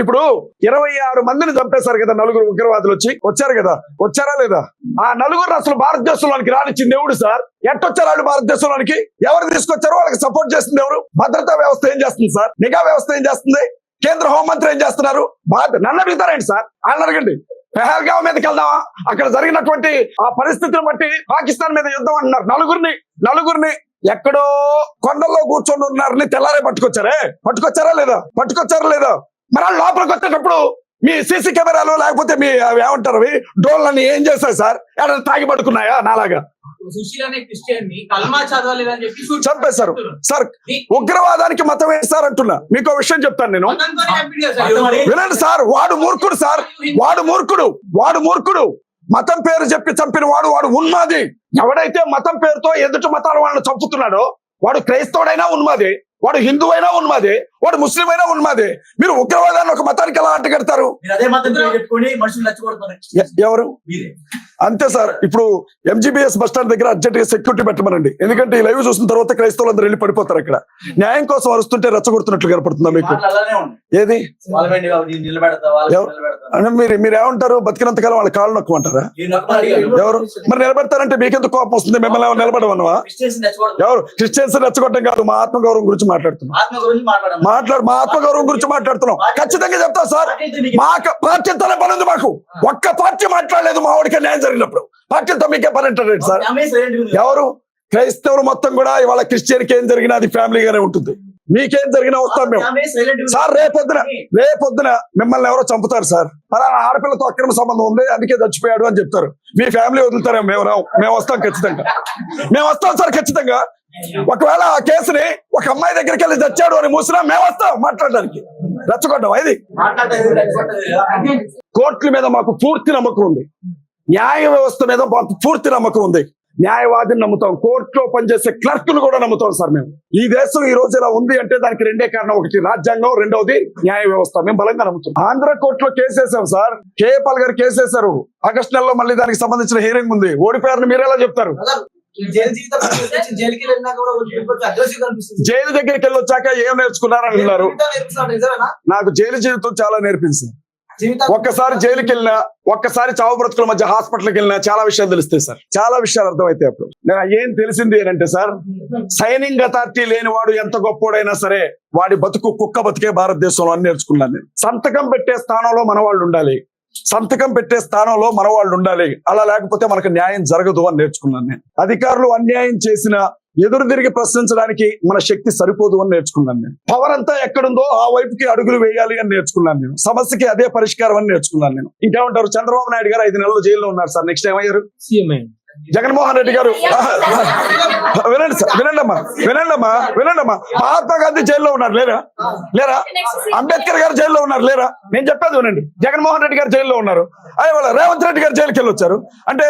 ఇప్పుడు ఇరవై ఆరు మందిని చంపేశారు కదా నలుగురు ఉగ్రవాదులు వచ్చి. వచ్చారు కదా? వచ్చారా లేదా? ఆ నలుగురు అసలు భారతదేశంలోనికి రానిచ్చింది దేవుడు సార్? ఎట్టొచ్చారు వాళ్ళు భారతదేశంలోనికి? ఎవరు తీసుకొచ్చారు? వాళ్ళకి సపోర్ట్ చేస్తుంది ఎవరు? భద్రతా వ్యవస్థ ఏం చేస్తుంది సార్? నిఘా వ్యవస్థ ఏం చేస్తుంది? కేంద్ర హోంమంత్రి ఏం చేస్తున్నారు? భారత నన్ను అడుగుతారేంటి సార్? అని అడగండి. పెహల్గావ్ మీదకి వెళ్దామా? అక్కడ జరిగినటువంటి ఆ పరిస్థితిని బట్టి పాకిస్తాన్ మీద యుద్ధం అంటున్నారు. నలుగురిని నలుగురిని ఎక్కడో కొండల్లో కూర్చొని ఉన్నారని తెల్లారే పట్టుకొచ్చారే? పట్టుకొచ్చారా లేదా? పట్టుకొచ్చారా లేదా? మరి వాళ్ళు లోపలికి వచ్చేటప్పుడు మీ సీసీ కెమెరాలు లేకపోతే మీ అవి ఏమంటారు అవి డ్రోన్లని ఏం చేశారు సార్? ఎక్కడ తాగి పట్టుకున్నాయా నాలాగా? చంపేశారు. సార్ ఉగ్రవాదానికి మతం వేస్తారంటున్నా. మీకు విషయం చెప్తాను నేను? వినండి సార్ వాడు మూర్ఖుడు సార్. వాడు మూర్ఖుడు. వాడు మూర్ఖుడు. మతం పేరు చెప్పి చంపిన వాడు వాడు ఉన్మాది. ఎవడైతే మతం పేరుతో ఎదుటి మతాల వాళ్ళని చంపుతున్నాడో వాడు క్రైస్తవుడైనా ఉన్మాది. వాడు హిందూ అయినా ఉన్మాది. వాడు ముస్లిం అయినా ఉన్మాది? మీరు ఉగ్రవాదాన్ని ఒక మతానికి ఎలా ఎ- ఎవరు? మీరే. అంతే సార్. ఇప్పుడు ఎంజీబీఎస్ బస్ స్టాండ్ దగ్గర అర్జెంట్గా సెక్యూరిటీ పెట్టమనండి. ఎందుకంటే ఈ లైవ్ చూసిన తర్వాత క్రైస్తవులందరూ వెళ్ళి పడిపోతారు అక్కడ. న్యాయం కోసం అరుస్తుంటే రెచ్చగొడుతున్నట్లు కనపడుతుందా మీకు. ఏది? మీరు మీరు ఏమంటారు? బతికినంతకాలం వాళ్ళ కాళ్ళు నొక్కమంటారా. ఎవరు? మరి నిలబెడతారంటే మీకెందుకు కోపం వస్తుంది? మిమ్మల్ని ఏమైనా నిలబడమన్నవా క్రిస్టియన్స్ నచ్చగొడుతున్నారు ఎవరు? క్రిస్టియన్స్ రెచ్చగొట్టం కాదు మా ఆత్మగౌరవం గురించి మాట్లాడుతున్నాం. ఆత్మ గురించి మాట్లాడమని మాట్లాడు మా ఆత్మగౌరవం గురించి మాట్లాడుతున్నాం. ఖచ్చితంగా చెప్తా సార్. మా పార్టీతోనే పని ఉంది మాకు ఒక్క పార్టీ మాట్లాడలేదు మా వాడికి న్యాయం జరిగినప్పుడు. పార్టీతో మీకే పని అంటారు సార్? ఎవరు? క్రైస్తవులు మొత్తం కూడా ఇవాళ క్రిస్టియన్కి ఏం జరిగినా అది ఫ్యామిలీగానే ఉంటుంది. మీకేం జరిగినా వస్తాం మేము. సార్ రేపొద్దున రేపొద్దున మిమ్మల్ని ఎవరో చంపుతారు సార్. పలానా ఆడపిల్లతో అక్రమ సంబంధం ఉంది అందుకే చచ్చిపోయాడు అని చెప్తారు. మీ ఫ్యామిలీ వదులుతారా మేము రావు మేము వస్తాం ఖచ్చితంగా. మేము వస్తాం సార్ ఖచ్చితంగా. ఒకవేళ ఆ కేసుని ఒక అమ్మాయి దగ్గరికి వెళ్ళి చచ్చాడు అని మూసినా మేము వస్తాం మాట్లాడడానికి. రెచ్చగొట్టం ఇది కోర్టుల మీద మాకు పూర్తి నమ్మకం ఉంది. న్యాయ వ్యవస్థ మీద మాకు పూర్తి నమ్మకం ఉంది. న్యాయవాదిని నమ్ముతాం కోర్టులో పనిచేసే క్లర్క్ను కూడా నమ్ముతాం సార్ మేము. ఈ దేశం ఈ రోజు ఇలా ఉంది అంటే దానికి రెండే కారణం. ఒకటి రాజ్యాంగం రెండవది న్యాయ వ్యవస్థ. మేము బలంగా నమ్ముతాం ఆంధ్ర కోర్టులో కేసేసాం సార్. కేఏపాల్ గారు కేసేశారు ఆగస్టు నెలలో మళ్ళీ దానికి సంబంధించిన హియరింగ్ ఉంది. ఓడిపోయారని మీరు ఎలా చెప్తారు? జైలు దగ్గరికి వెళ్ళి వచ్చాక ఏం నేర్చుకున్నారని అన్నారు. నాకు జైలు జీవితం చాలా నేర్పించింది. ఒక్కసారి జైలుకి వెళ్ళినా ఒక్కసారి చావు బ్రతుకుల మధ్య హాస్పిటల్కి వెళ్ళినా చాలా విషయాలు తెలుస్తాయి సార్. చాలా విషయాలు అర్థమైతాయి అప్పుడు. నాకు ఏం తెలిసింది ఏంటంటే సార్ సైనింగ్ అథారిటీ లేని వాడు ఎంత గొప్పోడైనా సరే వాడి బతుకు కుక్క బతికే భారతదేశంలో అని నేర్చుకున్నాను నేను. సంతకం పెట్టే స్థానంలో మన వాళ్ళు ఉండాలి. సంతకం పెట్టే స్థానంలో మన వాళ్ళు ఉండాలి. అలా లేకపోతే మనకు న్యాయం జరగదు అని నేర్చుకున్నాను నేను. అధికారులు అన్యాయం చేసిన ఎదురు తిరిగి ప్రశ్నించడానికి మన శక్తి సరిపోదు అని నేర్చుకున్నాను నేను. పవర్ అంతా ఎక్కడుందో ఆ వైపుకి అడుగులు వేయాలి అని నేర్చుకున్నాను నేను. సమస్యకి అదే పరిష్కారం అని నేర్చుకున్నాను నేను. ఇంకేమంటారు? చంద్రబాబు నాయుడు గారు ఐదు నెలలు జైల్లో ఉన్నారు సార్. నెక్స్ట్ ఏమయ్యారు? జగన్మోహన్ రెడ్డి గారు. వినండి సార్ వినండి అమ్మా వినండి అమ్మా వినండి అమ్మా మహాత్మా గాంధీ జైల్లో ఉన్నారు లేరా? లేరా? అంబేద్కర్ గారు జైల్లో ఉన్నారు లేరా? నేను చెప్పేది వినండి. జగన్మోహన్ రెడ్డి గారు జైల్లో ఉన్నారు. అదే వాళ్ళ రేవంత్ రెడ్డి గారు జైలుకి వెళ్ళి వచ్చారు అంటే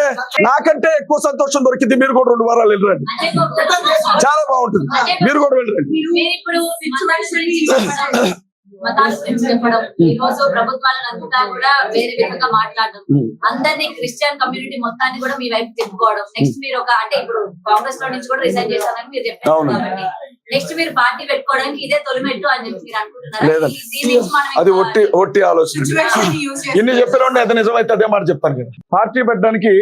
నాకంటే ఎక్కువ సంతోషం దొరికింది మీరు కూడా రెండు వారాలు వెళ్ళరండి. చాలా బాగుంటుంది. మీరు కూడా వెళ్ళరండి. చెప్పడం ఈ రోజు ప్రభుత్వాలను అంతా కూడా వేరే విధంగా మాట్లాడడం. ఉమ్. అందరినీ క్రిస్టియన్ కమ్యూనిటీ మొత్తాన్ని కూడా మీ వైపు తిప్పుకోవడం. నెక్స్ట్ మీరు ఒక అంటే ఇప్పుడు కాంగ్రెస్లో నుంచి కూడా రిజైన్ చేశారని మీరు చెప్పారు. కాబట్టి నెక్స్ట్ మీరు పార్టీ పెట్టుకోవడానికి ఇదే తొలిమెట్టు అని చెప్పి మీరు అనుకుంటున్నారా? అది ఒట్టి ఒట్టి ఆలోచన. ఇన్ని చెప్పిన అది నిజమైతే అదే మాట చెప్తాను కదా. పార్టీ పెట్టడానికి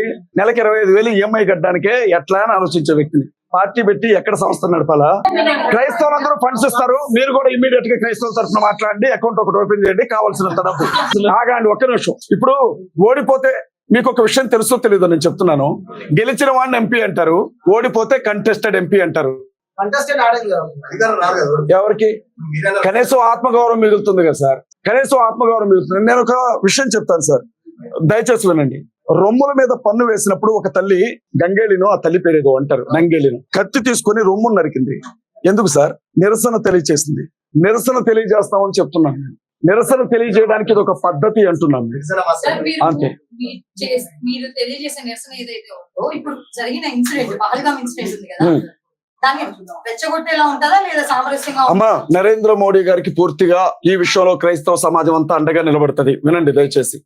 నెలకి ఇరవై ఐదు వేలు ఈఎంఐ కట్టడానికే ఎట్లా అని ఆలోచించే వ్యక్తిని పార్టీ పెట్టి ఎక్కడ సంస్థ నడపాలా? క్రైస్తవులందరూ ఫండ్స్ ఇస్తారు. మీరు కూడా ఇమీడియట్గా క్రైస్తవుల తరఫున మాట్లాడండి అకౌంట్ ఒకటి ఓపెన్ చేయండి కావాల్సినంత డబ్బు. ఆగండి ఒక్క నిమిషం. ఇప్పుడు ఓడిపోతే మీకు ఒక విషయం తెలుసో తెలీదో నేను చెప్తున్నాను. గెలిచిన వాడిని ఎంపీ అంటారు. ఓడిపోతే కంటెస్టెడ్ ఎంపీ అంటారు. ఎవరికి? కనీసం ఆత్మగౌరవం మిగులుతుంది కదా సార్. కనీసం ఆత్మగౌరవం మిగులుతుంది. నేను ఒక విషయం చెప్తాను సార్. దయచేసి వినండి. రొమ్ముల మీద పన్ను వేసినప్పుడు ఒక తల్లి గంగేళిను ఆ తల్లి పేరు ఏదో అంటారు నంగేళిను కత్తి తీసుకొని రొమ్ము నరికింది. ఎందుకు సార్? నిరసన తెలియజేసింది నిరసన తెలియజేస్తామని చెప్తున్నాను నేను. నిరసన తెలియజేయడానికి ఇది ఒక పద్ధతి అంటున్నాను అంతే. మీరు తెలియజేసే నిరసన ఏదైతే ఉందో ఇప్పుడు జరిగిన ఇన్సిడెంట్ పహల్గామ్ ఇన్సిడెంట్ ఉంది కదా. అమ్మా నరేంద్ర మోడీ గారికి పూర్తిగా ఈ విషయంలో క్రైస్తవ సమాజం అంతా అండగా నిలబడుతుంది. వినండి దయచేసి.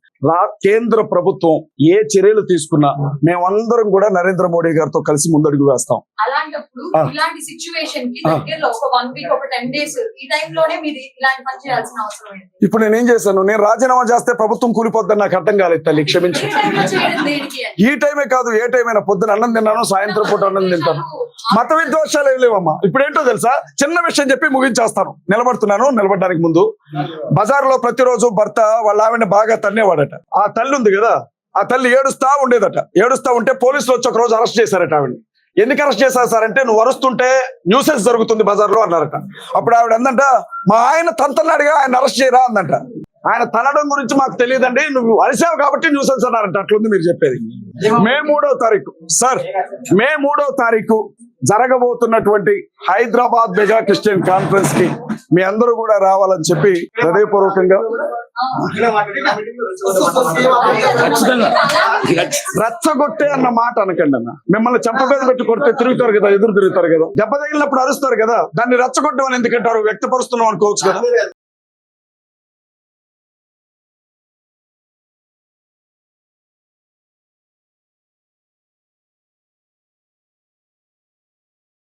కేంద్ర ప్రభుత్వం ఏ చర్యలు తీసుకున్నా మేమందరం కూడా నరేంద్ర మోడీ గారితో కలిసి ముందడుగు వేస్తాం. అలాంటప్పుడు ఆ. ఇలాంటి సిచ్యువేషన్కి ఆ. దగ్గరలో ఒక వన్ వీక్ ఒక టెన్ డేస్ ఈ టైంలోనే మీరు ఇలాంటి పని చేయాల్సిన అవసరం ఏంటి? ఇప్పుడు నేనేం చేశాను? నేను రాజీనామా చేస్తే ప్రభుత్వం కూలిపోద్దని నాకు అర్థం కాలేదు తల్లి క్షమించి. ఈ టైమే కాదు ఏ టైం అయినా పొద్దున అన్నం తిన్నాను సాయంత్రం పూట అన్నం తింటాను. మత విద్వేషాలు ఏం లేవమ్మా. ఇప్పుడు ఏంటో తెలుసా? చిన్న విషయం చెప్పి ముగించేస్తాను. నిలబడుతున్నాను నిలబడడానికి ముందు. బజార్లో ప్రతిరోజు భర్త వాళ్ళ ఆవిడని బాగా తన్నేవాడట. ఆ తల్లి ఉంది కదా ఆ తల్లి ఏడుస్తా ఉండేదట. ఏడుస్తా ఉంటే పోలీసులు వచ్చి ఒక రోజు అరెస్ట్ చేశారట ఆవిడని. ఎందుకు అరెస్ట్ చేశారు సార్ అంటే నువ్వు అరుస్తుంటే న్యూసెన్స్ జరుగుతుంది బజార్లో అన్నారట. అప్పుడు ఆవిడ అందంట మా ఆయన తంతన్నాడుగా ఆయన అరెస్ట్ చేయరా? అందంట. ఆయన తనడం గురించి మాకు తెలియదండి నువ్వు అరిసావు కాబట్టి న్యూసెన్స్ అన్నారంట. అట్లుంది మీరు చెప్పేది. మే మూడో తారీఖు. సార్ మే మూడో తారీఖు జరగబోతున్నటువంటి హైదరాబాద్ మెగా క్రిస్టియన్ కాన్ఫరెన్స్కి మీ అందరూ కూడా రావాలని చెప్పి హృదయపూర్వకంగా రెచ్చగొట్టే అన్న మాట అనకండి అన్న. మిమ్మల్ని చెంపపేద పెట్టి కొడితే తిరుగుతారు కదా ఎదురు తిరుగుతారు కదా. దెబ్బ తగిలినప్పుడు అరుస్తారు కదా దాన్ని రెచ్చగొట్టమని ఎందుకంటారు? వ్యక్తపరుస్తున్నాం అనుకోవచ్చు కదా.